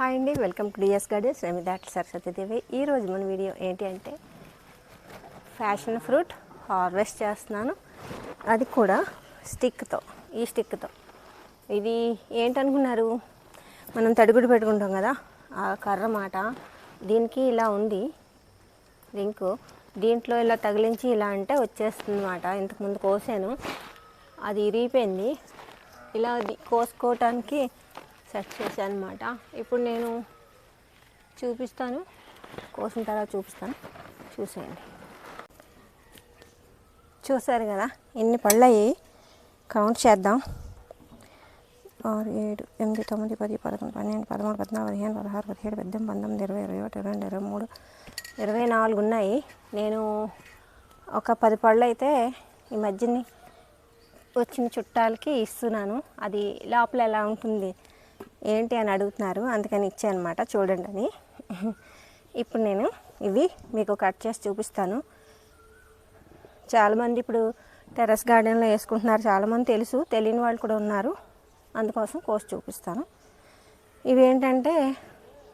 Hi అండి welcome to DS gardens నేను దాటి సరస్వతీదేవి ఈరోజు మన వీడియో ఏంటి అంటే ఫ్యాషన్ ఫ్రూట్ హార్వెస్ట్ చేస్తున్నాను. అది కూడా స్టిక్తో ఈ స్టిక్తో. ఇది ఏంటనుకున్నారు? మనం తడిగుడు పెట్టుకుంటాం కదా ఆ కర్ర మాట. దీనికి ఇలా ఉంది రింకు. దీంట్లో ఇలా తగిలించి ఇలా అంటే వచ్చేస్తుంది అనమాట ఇంతకుముందు కోసాను. అది ఇరిగిపోయింది. ఇలా అది కోసుకోవటానికి సెట్ చేశాను అనమాట ఇప్పుడు నేను చూపిస్తాను. కోసిన తర్వాత చూపిస్తాను. చూసేయండి. చూసారు కదా ఎన్ని పళ్ళు అయ్యాయి కౌంట్ చేద్దాం. ఆరు ఏడు ఎనిమిది తొమ్మిది పది పదకొండు పన్నెండు పదమూడు పద్నాలుగు పదిహేను పదహారు పదిహేడు పద్దెనిమిది పంతొమ్మిది ఇరవై ఇరవై ఒకటి ఇరవై రెండు ఇరవై మూడు ఇరవై నాలుగు ఉన్నాయి. నేను ఒక పది పళ్ళు అయితే ఈ మధ్యని వచ్చిన చుట్టాలకి ఇస్తున్నాను. అది లోపల ఎలా ఉంటుంది? ఏంటి అని అడుగుతున్నారు. అందుకని ఇచ్చానమాట చూడండి అని. ఇప్పుడు నేను ఇవి మీకు కట్ చేసి చూపిస్తాను. చాలామంది ఇప్పుడు టెర్రస్ గార్డెన్లో వేసుకుంటున్నారు. చాలామంది తెలుసు తెలియని వాళ్ళు కూడా ఉన్నారు. అందుకోసం కోసి చూపిస్తాను. ఇవి ఏంటంటే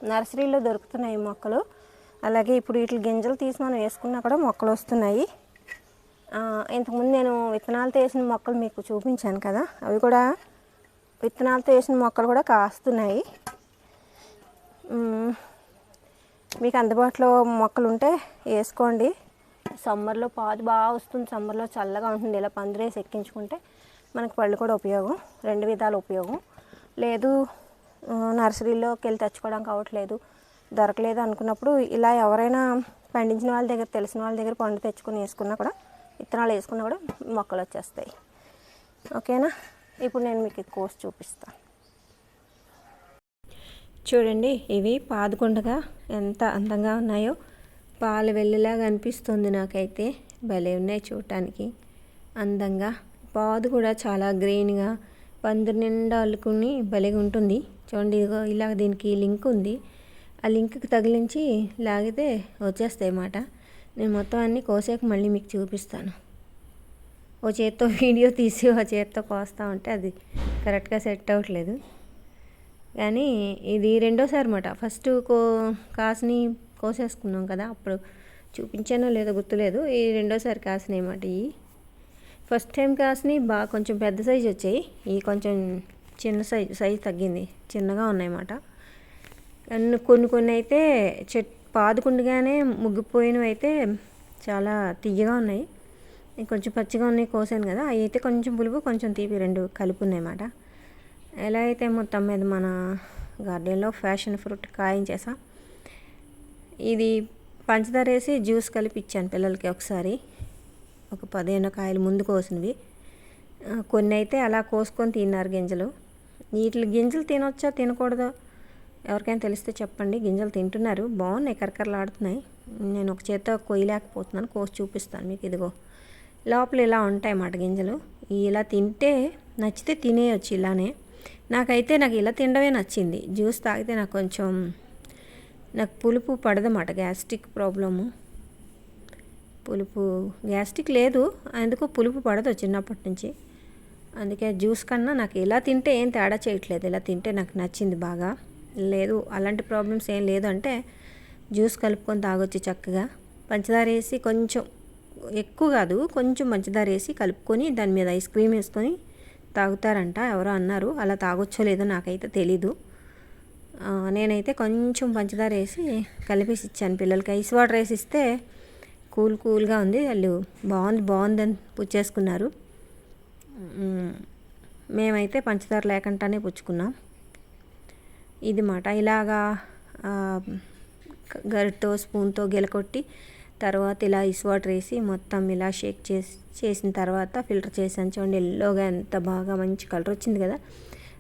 నర్సరీలో దొరుకుతున్నాయి మొక్కలు. అలాగే ఇప్పుడు వీటి గింజలు తీసి మనం వేసుకున్నా కూడా మొక్కలు వస్తున్నాయి. ఇంతకుముందు నేను విత్తనాలతో వేసిన మొక్కలు మీకు చూపించాను కదా. అవి కూడా విత్తనాలతో వేసిన మొక్కలు కూడా కాస్తున్నాయి. మీకు అందుబాటులో మొక్కలు ఉంటే వేసుకోండి. సమ్మర్లో పాదు బాగా వస్తుంది. సమ్మర్లో చల్లగా ఉంటుంది. ఇలా పందిరేసి ఎక్కించుకుంటే మనకు పళ్ళు కూడా ఉపయోగం. రెండు విధాల ఉపయోగం. లేదు నర్సరీలోకి వెళ్ళి తెచ్చుకోవడానికి అవ్వట్లేదు. దొరకలేదు అనుకున్నప్పుడు ఇలా ఎవరైనా పండించిన వాళ్ళ దగ్గర తెలిసిన వాళ్ళ దగ్గర పండు తెచ్చుకొని వేసుకున్నా కూడా విత్తనాలు వేసుకున్నా కూడా మొక్కలు వచ్చేస్తాయి. ఓకేనా? ఇప్పుడు నేను మీకు కోసి కోర్స్ చూపిస్తాను చూడండి ఇవి పాదుకుండగా ఎంత అందంగా ఉన్నాయో. పాలు వెళ్ళేలాగా అనిపిస్తుంది నాకైతే. భలే ఉన్నాయి చూడటానికి. అందంగా. పాదు కూడా చాలా గ్రీన్గా పందిరి నిండా అల్లుకుని భలేగా ఉంటుంది. చూడండి ఇదిగో ఇలా దీనికి లింక్ ఉంది. ఆ లింక్కి తగిలించి లాగితే వచ్చేస్తాయి అన్నమాట. నేను మొత్తం అన్నీ కోసాక మళ్ళీ మీకు చూపిస్తాను. ఓ చేత్తో వీడియో తీసి ఓ చేత్తో కోస్తా ఉంటే అది కరెక్ట్గా సెట్ అవ్వట్లేదు. కానీ ఇది రెండోసారి అనమాట ఫస్ట్ కో కాసుని కోసేసుకున్నాం కదా అప్పుడు చూపించానో లేదో గుర్తులేదు. ఈ రెండోసారి కాసినాయి అన్నమాట ఇవి ఫస్ట్ టైం కాసిని బాగా కొంచెం పెద్ద సైజు వచ్చాయి. ఇవి కొంచెం చిన్న సైజు సైజు తగ్గింది. చిన్నగా ఉన్నాయన్నమాట. అన్ని కొన్ని కొన్ని అయితే చెట్ పాదుకుండగానే ముగ్గిపోయినవి అయితే చాలా తియ్యగా ఉన్నాయి. కొంచెం పచ్చిగా ఉన్నాయి కోసాను కదా అవి అయితే కొంచెం పులుపు కొంచెం తీపి రెండు కలిపి ఉన్నాయన్నమాట ఎలా అయితే మొత్తం మీద మన గార్డెన్లో ఫ్యాషన్ ఫ్రూట్ కాయించేసా ఇది పంచదార వేసి జ్యూస్ కలిపి ఇచ్చాను పిల్లలకి ఒకసారి. ఒక పదిహేను కాయలు ముందు కోసినవి. కొన్ని అయితే అలా కోసుకొని తిన్నారు గింజలు. వీటి గింజలు తినొచ్చా తినకూడదో? ఎవరికైనా తెలిస్తే చెప్పండి. గింజలు తింటున్నారు బాగున్నాయి కరకరలాడుతున్నాయి. నేను ఒక చేత కొయ్యలేకపోతున్నాను కోసి చూపిస్తాను మీకు ఇదిగో. లోపల ఇలా ఉంటాయి అన్నమాట గింజలు ఇలా తింటే నచ్చితే తినేయచ్చు ఇలానే. నాకైతే నాకు ఇలా తినడమే నచ్చింది. జ్యూస్ తాగితే నాకు కొంచెం నాకు పులుపు పడదన్నమాట గ్యాస్ట్రిక్ ప్రాబ్లము. పులుపు గ్యాస్ట్రిక్ లేదు అందుకు పులుపు పడదు చిన్నప్పటి నుంచి. అందుకే జ్యూస్ కన్నా నాకు ఇలా తింటే ఏం తేడా చేయట్లేదు. ఇలా తింటే నాకు నచ్చింది బాగా. లేదు అలాంటి ప్రాబ్లమ్స్ ఏం లేదు అంటే జ్యూస్ కలుపుకొని తాగొచ్చు చక్కగా. పంచదార వేసి కొంచెం ఎక్కువ కాదు కొంచెం మంచిదారు వేసి కలుపుకొని దాని మీద ఐస్ క్రీమ్ వేసుకొని తాగుతారంట. ఎవరో అన్నారు అలా తాగొచ్చో లేదో నాకైతే తెలీదు. నేనైతే కొంచెం పంచదార వేసి కలిపేసి ఇచ్చాను పిల్లలకి. ఐస్ వాటర్ వేసి ఇస్తే కూల్ కూల్గా ఉంది. వాళ్ళు బాగుంది బాగుందని పుచ్చేసుకున్నారు. మేమైతే పంచదార లేకుండానే పుచ్చుకున్నాం. ఇది మాట. ఇలాగా గరిటతో స్పూన్తో గెలకొట్టి తర్వాత ఇలా ఐస్ వాటర్ వేసి మొత్తం ఇలా షేక్ చేసి చేసిన తర్వాత ఫిల్టర్ చేసాను చూడండి ఎల్లోగా ఎంత బాగా మంచి కలర్ వచ్చింది కదా.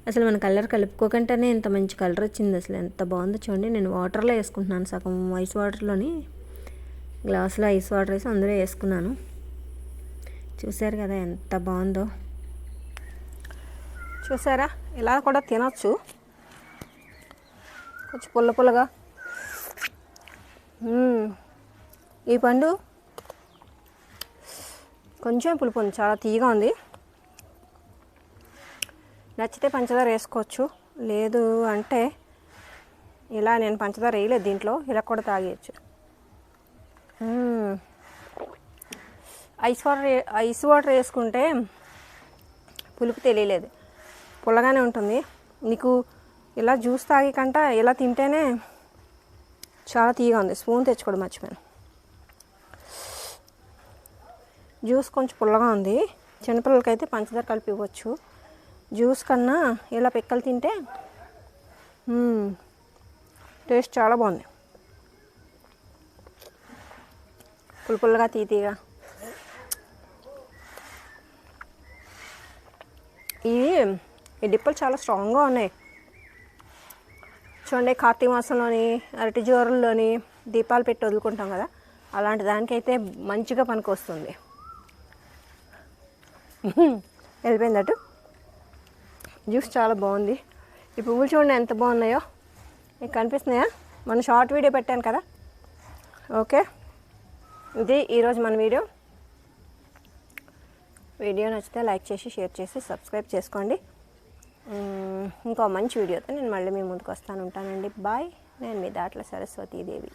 అసలు మన కలర్ కలుపుకోకుండానే ఎంత మంచి కలర్ వచ్చింది అసలు. ఎంత బాగుందో చూడండి. నేను వాటర్లో వేసుకుంటున్నాను సగం. ఐస్ వాటర్లోని గ్లాసులో ఐస్ వాటర్ వేసి అందులో వేసుకున్నాను. చూసారు కదా ఎంత బాగుందో. చూసారా? ఇలా కూడా తినొచ్చు. కొంచెం పుల్ల పుల్లగా. ఈ పండు కొంచెం పులుపు ఉంది. చాలా తీయగా ఉంది. నచ్చితే పంచదార వేసుకోవచ్చు. లేదు అంటే ఇలా నేను పంచదార వేయలేదు దీంట్లో. ఇలా కూడా తాగేయచ్చు. ఐస్ వాటర్ ఐస్ వాటర్ వేసుకుంటే పులుపు తెలియలేదు. పుల్లగానే ఉంటుంది. నీకు ఇలా జ్యూస్ తాగి కంట ఇలా తింటేనే చాలా తీయగా ఉంది. స్పూన్ తెచ్చుకోవడం మర్చిపోయాను. జ్యూస్ కొంచెం పుల్లగా ఉంది. చిన్నపిల్లలకి అయితే పంచదార కలిపి ఇవ్వచ్చు. జ్యూస్ కన్నా ఇలా పిక్కలు తింటే టేస్ట్ చాలా బాగుంది. పులుపుల్లగా తీతీగా ఇవి ఈ డిప్పలు చాలా స్ట్రాంగ్గా ఉన్నాయి. చూడండి కార్తీక మాసంలోని అరటి జోరుల్లోని దీపాలు పెట్టి వదులుకుంటాం కదా? అలాంటి దానికైతే మంచిగా పనికి వస్తుంది వెళ్ళిపోయిందట జ్యూస్ చాలా బాగుంది. ఈ పువ్వులు చూడండి ఎంత బాగున్నాయో. మీకు కనిపిస్తున్నాయా? మన షార్ట్ వీడియో పెట్టాను కదా. ఓకే. ఇది ఈరోజు మన వీడియో. వీడియో నచ్చితే లైక్ చేసి షేర్ చేసి సబ్స్క్రైబ్ చేసుకోండి. ఇంకో మంచి వీడియోతో నేను మళ్ళీ మీ ముందుకు వస్తాను. ఉంటానండి. బాయ్. నేను మీ దాట్ల సరస్వతీదేవి.